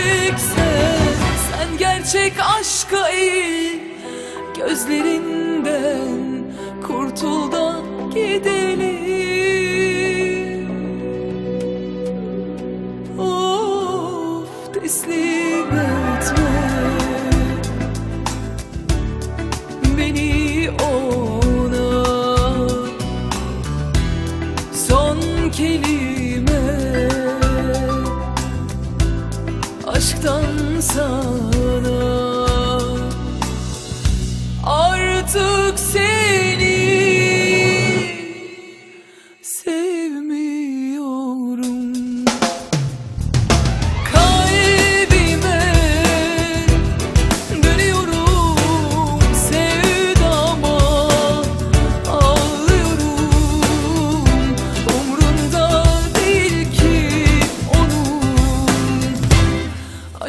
Eğileceksen Sen gerçek aşka eğil. Gözlerinden Kurtul da gidelim Aşktan sana. Artık seni Sevmiyorum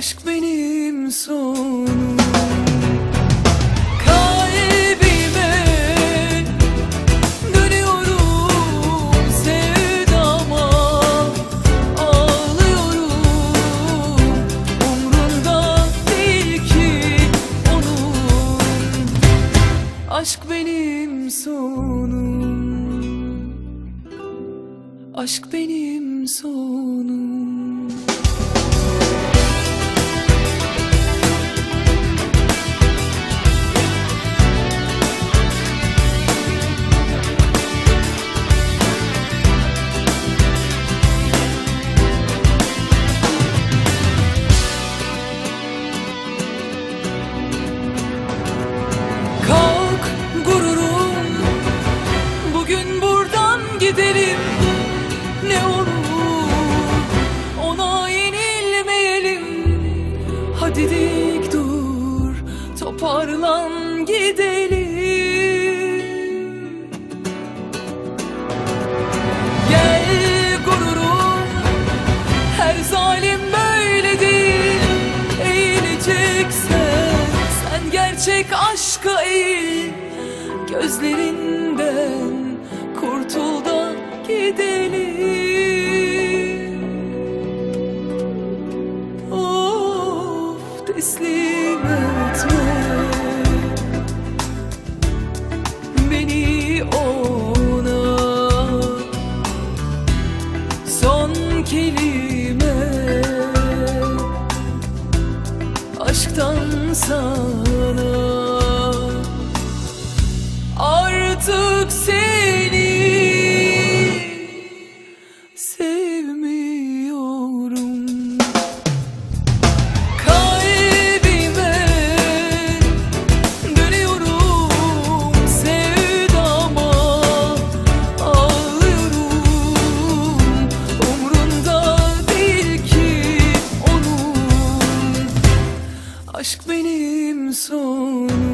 aşk benim sonum. Kalbime dönüyorum sevdama. Ağlıyorum umrunda değil ki onun. Aşk benim sonum. Aşk benim gidelim. Ne olur Ona yenilmeyelim. Hadi dik dur Toparlan gidelim. Gel gururum her zalim böyle değil Eğileceksen Sen gerçek aşka eğil. Gözlerinden gidelim. Of teslim etme. Beni ona. Son kelime. Aşktan sana. Artık seni Sevmiyorum. Kalbime dönüyorum sevdama ağlıyorum. Umrunda değil ki onun. Aşk benim sonum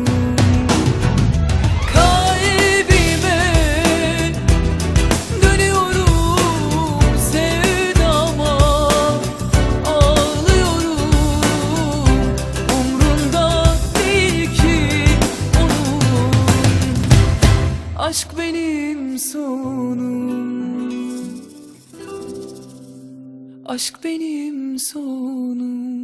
Aşk benim sonum.